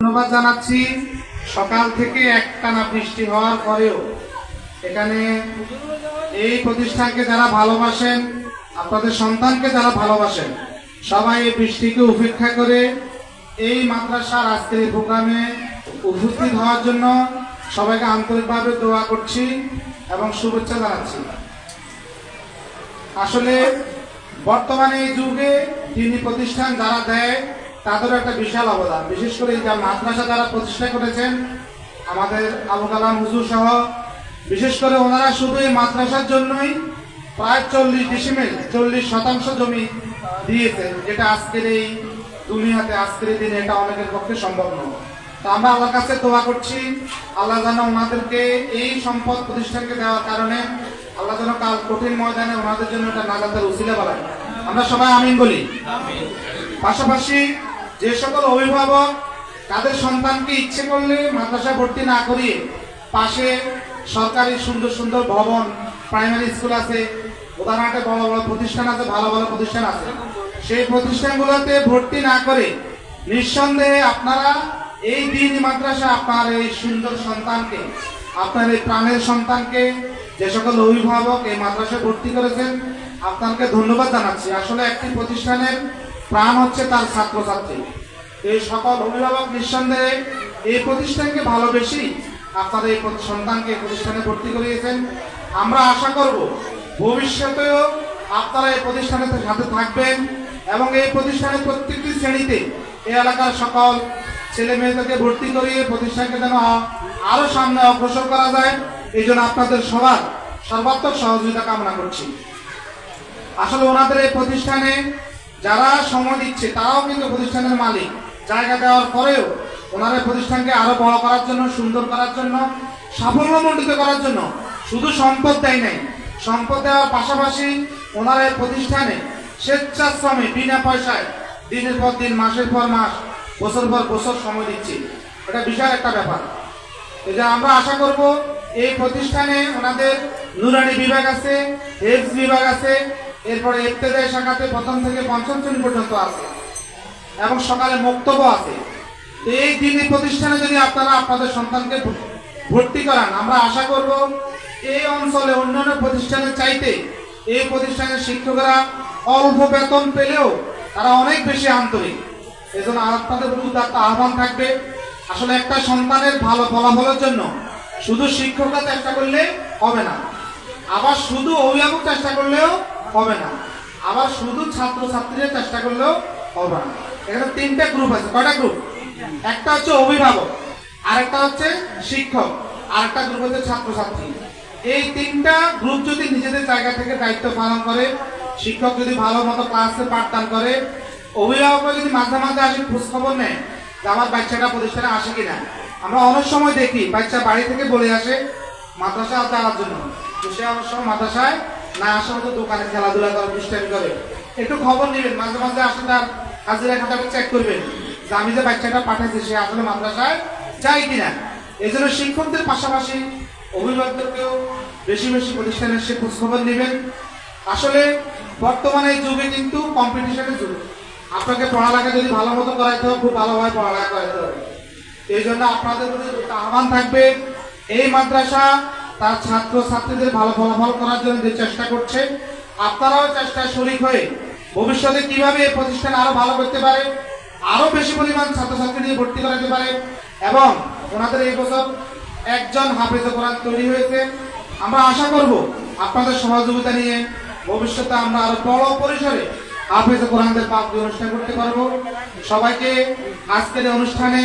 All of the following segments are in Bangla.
ধন্যবাদ জানাচ্ছি। সকাল থেকে একটানা বৃষ্টি হওয়ার পরেও এখানে এই প্রতিষ্ঠানকে যারা ভালোবাসেন, আপনাদের সন্তানকে যারা ভালোবাসেন, সবাই এই বৃষ্টিকে উপেক্ষা করে এই মাদ্রাসার আজকের এই প্রোগ্রামে উপস্থিত হওয়ার জন্য সবাইকে আন্তরিকভাবে দোয়া করছি এবং শুভেচ্ছা জানাচ্ছি। আসলে বর্তমানে এই যুগে তিনি প্রতিষ্ঠান যারা দেয় তাদেরও একটা বিশাল অবদান। বিশেষ করে এই মাদ্রাসা যারা প্রতিষ্ঠা করেছেন আমাদের আবু কালাম হুজুর সহ বিশেষ করে ওনারা শুধু এই মাদ্রাসার জন্যই প্রায় চল্লিশ ডিসিমেল চল্লিশ শতাংশ জমি দিয়েছেন যেটা আজকের এই দুনিয়াতে আজকের এই দিনে এটা অনেকের পক্ষে সম্ভব নয়। তো আমরা আল্লাহর কাছে দোয়া করছি আল্লাহ যেন ওনাদেরকে এই সম্পদ প্রতিষ্ঠানকে দেওয়ার কারণে আল্লাহ যেন কাল কঠিন ময়দানে ওনাদের জন্য এটা নাজাতের উসিলা বাড়ায়। আমরা সবাই আমিন বলি। পাশাপাশি যে সকল অভিভাবক, তাদের সন্তানকে ইচ্ছে করলে মাদ্রাসা ভর্তি না করিয়ে পাশে সরকারি সুন্দর সুন্দর ভবন প্রাইমারি স্কুল আছে উদাহরণে বড় বড় প্রতিষ্ঠান আছে, ভালো ভালো প্রতিষ্ঠান আছে। সেই প্রতিষ্ঠানগুলোতে ভর্তি না করে নিঃসন্দেহে আপনারা এই দিন মাদ্রাসা আপনার এই সুন্দর সন্তানকে, আপনার এই প্রাণের সন্তানকে, যে সকল অভিভাবক এই মাদ্রাসায় ভর্তি করেছেন, আপনাকে ধন্যবাদ জানাচ্ছি। আসলে একটি প্রতিষ্ঠানের প্রাণ হচ্ছে তার ছাত্রছাত্রী। এই সকল অভিভাবক নিঃসন্দেহে এই প্রতিষ্ঠানকে ভালোবেসি আপনারা এই সন্তানকে প্রতিষ্ঠানে ভর্তি করিয়েছেন। আমরা আশা করব ভবিষ্যতেও আপনারা এই প্রতিষ্ঠানের সাথে থাকবেন এবং এই প্রতিষ্ঠানের প্রত্যেকটি শ্রেণীতে এই এলাকার সকল ছেলে মেয়েদেরকে ভর্তি করিয়ে প্রতিষ্ঠানকে যেন আ- আরও সামনে অগ্রসর করা যায়। এই জন্য আপনাদের সবার সর্বাত্মক সহযোগিতা কামনা করছি। আসলে ওনাদের এই প্রতিষ্ঠানে যারা সময় দিচ্ছে তারাও কিন্তু প্রতিষ্ঠানের মালিক। জায়গা দেওয়ার পরেও ওনার প্রতিষ্ঠানকে আরও বড় করার জন্য, সুন্দর করার জন্য, সাফল্যমণ্ডিত করার জন্য শুধু সম্পদ দেয় নাই। সম্পদ দেওয়ার পাশাপাশি ওনার প্রতিষ্ঠানে স্বেচ্ছাশ্রমে বিনা পয়সায় দিনের পর দিন, মাসের পর মাস, বছর পর বছর সময় দিচ্ছে। এটা বিশাল একটা ব্যাপার। যে আমরা আশা করব, এই প্রতিষ্ঠানে ওনাদের নুরানি বিভাগ আছে হেলথ বিভাগ আছে এরপরে ইফতেদায়ী শাখাতে প্রথম থেকে পঞ্চম শ্রেণি পর্যন্ত আছে। এবং সকালে বক্তব্য আছে। এই দিনই প্রতিষ্ঠানে যদি আপনারা আপনাদের সন্তানকে ভর্তি করান, আমরা আশা করব এই অঞ্চলে অন্যান্য প্রতিষ্ঠানের চাইতে এই প্রতিষ্ঠানের শিক্ষকরা অল্প বেতন পেলেও তারা অনেক বেশি আন্তরিক। এই জন্য আপনাদের প্রতি একটা আহ্বান থাকবে। আসলে একটা সন্তানের ভালো ফলাফলের জন্য শুধু শিক্ষকরা চেষ্টা করলে হবে না। আবার শুধু অভিভাবক চেষ্টা করলেও হবে না। আবার শুধু ছাত্র ছাত্রীরা চেষ্টা করলেও হবে না। এখানে তিনটা গ্রুপ আছে। কয়টা গ্রুপ একটা হচ্ছে অভিভাবক, আরেকটা হচ্ছে শিক্ষক, আরেকটা গ্রুপ হচ্ছে ছাত্রছাত্রী। এই তিনটা গ্রুপ যদি নিজেদের জায়গা থেকে দায়িত্ব পালন করে, শিক্ষক যদি ভালো মতো ক্লাসে পাঠদান করে, অভিভাবকরা যদি মাঝে মাঝে আসে খোঁজখবর নেয় যে আমার বাচ্চাটা প্রতিষ্ঠানে আসে কিনা। আমরা অনেক সময় দেখি, বাচ্চা বাড়ি থেকে বলে আসে মাদ্রাসা যাওয়ার জন্য। তো সে অনেক সময় মাদ্রাসায় না আসা হতো দোকানে খেলাধুলা করে দুষ্টামি করে। একটু খবর নেবেন, মাঝে মাঝে আসে তার হাজিরা খাতাটা চেক করবেন। যে আমি যে বাচ্চাটা পাঠাচ্ছি সে আসলে মাদ্রাসায় যায় কিনা? এই জন্য শিক্ষকদের পাশাপাশি অভিভাবকদেরকেও বেশি বেশি প্রতিষ্ঠানের সে খোঁজখবর নেবেন। আসলে বর্তমানে এই যুগে কিন্তু কম্পিটিশনের যুগ। আপনাকে পড়ালেখা যদি ভালো মতো করাইতে হবে, খুব ভালোভাবে পড়ালেখা করাইতে হবে। এই জন্য আপনাদের প্রতি আহ্বান থাকবে, এই মাদ্রাসা তার ছাত্র ছাত্রীদের ভালো ফলাফল করার জন্য যে চেষ্টা করছে, আপনারাও চেষ্টায় শরিক হয়ে ভবিষ্যতে কীভাবে এই প্রতিষ্ঠান আরও ভালো করতে পারে, আরও বেশি পরিমাণ ছাত্রছাত্রী নিয়ে ভর্তি করাতে পারে, এবং ওনাদের এই বছর একজন হাফেজ কোরআন তৈরি হয়েছে। আমরা আশা করব আপনাদের সহযোগিতা নিয়ে ভবিষ্যতে আমরা আরও বড় পরিসরে হাফেজ কোরআনদের পাপ অনুষ্ঠান করতে পারব। সবাইকে আজকের অনুষ্ঠানে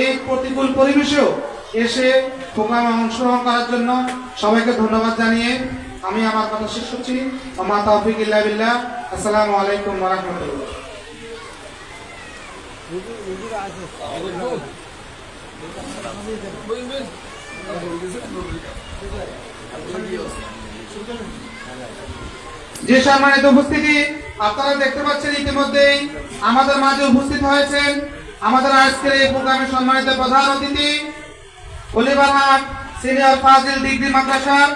এই প্রতিকূল পরিবেশেও এসে প্রোগ্রামে অংশগ্রহণ করার জন্য সবাইকে ধন্যবাদ জানিয়ে আমি আমার কথা শেষ করছি। আমার তৌফিক ইল্লা বিল্লাহ। আসসালামু আলাইকুম রাহমাতুল্লাহ। যে সম্মানিত উপস্থিতি আপনারা দেখতে পাচ্ছেন ইতিমধ্যেই আমাদের মাঝে উপস্থিত হয়েছেন আমাদের আজকের এই প্রোগ্রামে সম্মানিত প্রধান অতিথি অলিভারহাট সিনিয়র ফাজিল ডিগ্রি মাদ্রাসার